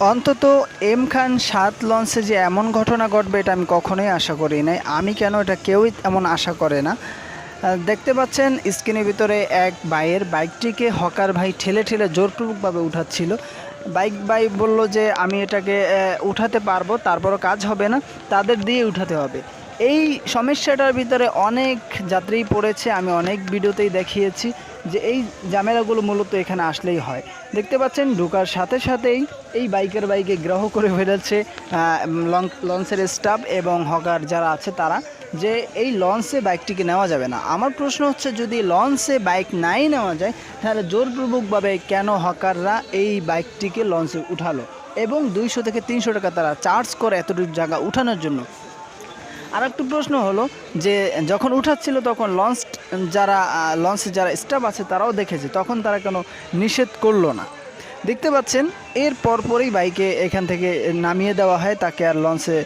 অন্তত এম খান সাত লঞ্চে যে এমন ঘটনা ঘটবে এটা আমি কখনোই আশা করি নাই। আমি কেন এটা কেউই এমন আশা করে না। দেখতে পাচ্ছেন, স্ক্রিনের ভিতরে এক ভাইয়ের বাইকটিকে হকার ভাই ঠেলে ঠেলে জোরপূর্বকভাবে উঠাচ্ছিল। বাইক ভাই বলল যে, আমি এটাকে উঠাতে পারব, তারপরও কাজ হবে না, তাদের দিয়ে উঠাতে হবে। এই সমস্যাটার ভিতরে অনেক যাত্রী পড়েছে, আমি অনেক ভিডিওতেই দেখিয়েছি যে এই ঝামেলাগুলো মূলত এখানে আসলেই হয়। দেখতে পাচ্ছেন, ঢোকার সাথে সাথেই এই বাইকের বাইকে গ্রহ করে ফেলেছে লঞ্চের স্টাফ এবং হকার যারা আছে তারা যে এই লঞ্চে বাইকটিকে নেওয়া যাবে না। আমার প্রশ্ন হচ্ছে, যদি লঞ্চে বাইক নাই নেওয়া যায়, তাহলে জোরপূর্বকভাবে কেন হকাররা এই বাইকটিকে লঞ্চে উঠালো? এবং দুইশো থেকে তিনশো টাকা তারা চার্জ করে এতটুকু জায়গা উঠানোর জন্য। আর একটু প্রশ্ন হলো যে, যখন উঠাচ্ছিল তখন লঞ্চ যারা লঞ্চে যারা স্টাফ আছে তারাও দেখেছে, তখন তারা কেন নিষেধ করল না। দেখতে পাচ্ছেন, এর পরপরই বাইকে এখান থেকে নামিয়ে দেওয়া হয়, তাকে আর লঞ্চে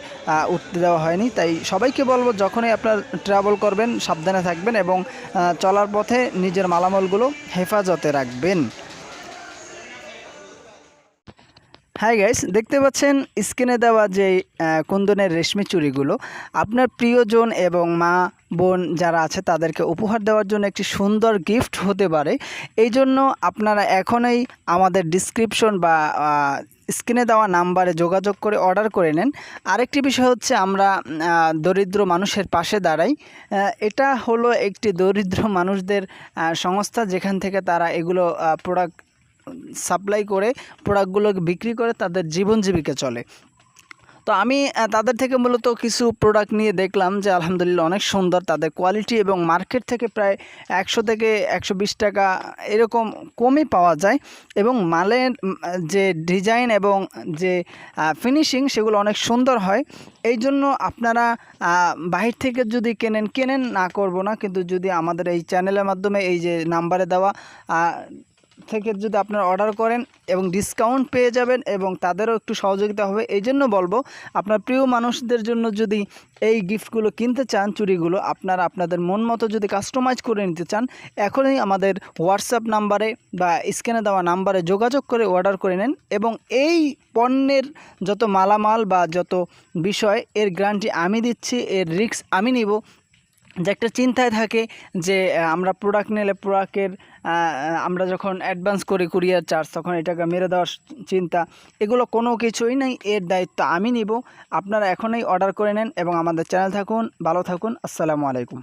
উঠতে দেওয়া হয়নি। তাই সবাইকে বলব, যখনই আপনার ট্রাভেল করবেন, সাবধানে থাকবেন এবং চলার পথে নিজের মালামালগুলো হেফাজতে রাখবেন। হাই গাইস দেখতে পাচ্ছেন স্ক্রিনে দেওয়া যে কুন্দনের রেশমি চুড়িগুলো, আপনার প্রিয়জন এবং মা বোন যারা আছে তাদেরকে উপহার দেওয়ার জন্য একটি সুন্দর গিফট হতে পারে। এই জন্য আপনারা এখনই আমাদের ডিসক্রিপশন বা স্ক্রিনে দেওয়া নাম্বারে যোগাযোগ করে অর্ডার করে নেন। আরেকটি বিষয় হচ্ছে আমরা দরিদ্র মানুষের পাশে দাঁড়াই। এটা হলো একটি দরিদ্র মানুষদের সংস্থা যেখান থেকে তারা এগুলো প্রোডাক্ট সাপ্লাই করে প্রোডাক্টগুলো বিক্রি করে তাদের জীবন জীবিকা চলে। তো আমি তাদের থেকে মূলত কিছু প্রোডাক্ট নিয়ে দেখলাম যে আলহামদুলিল্লাহ অনেক সুন্দর। তাদের কোয়ালিটি এবং মার্কেট থেকে প্রায় একশো থেকে একশো বিশ টাকা এরকম কমই পাওয়া যায় এবং মালের যে ডিজাইন এবং যে ফিনিশিং সেগুলো অনেক সুন্দর হয়। এই জন্য আপনারা বাহির থেকে যদি কেনেন কেনেন না করব না। কিন্তু যদি আমাদের এই চ্যানেলের মাধ্যমে এই যে নাম্বারে দেওয়া থেকে যদি আপনারা অর্ডার করেন এবং ডিসকাউন্ট পেয়ে যাবেন এবং তাদেরও একটু সহযোগিতা হবে, এই জন্য বলব, আপনার প্রিয় মানুষদের জন্য যদি এই গিফটগুলো কিনতে চান চুরিগুলো আপনারা আপনাদের মন মতো যদি কাস্টমাইজ করে নিতে চান, এখনই আমাদের হোয়াটসঅ্যাপ নাম্বারে বা স্ক্যানে দেওয়া নাম্বারে যোগাযোগ করে অর্ডার করে নেন এবং এই পণ্যের যত মালামাল বা যত বিষয়, এর গ্যারান্টি আমি দিচ্ছি, এর রিস্ক আমি নিব। যে একটা চিন্তায় থাকে যে আমরা প্রোডাক্ট নিলে প্রোডাক্টের আমরা যখন অ্যাডভান্স করি কুরিয়ার চার্জ তখন এটাকে মেরে দেওয়ার চিন্তা। এগুলো কোনো কিছুই নেই, এর দায়িত্ব আমি নিব। আপনারা এখনই অর্ডার করে নেন এবং আমাদের চ্যানেল থাকুন, ভালো থাকুন, আসসালামু আলাইকুম।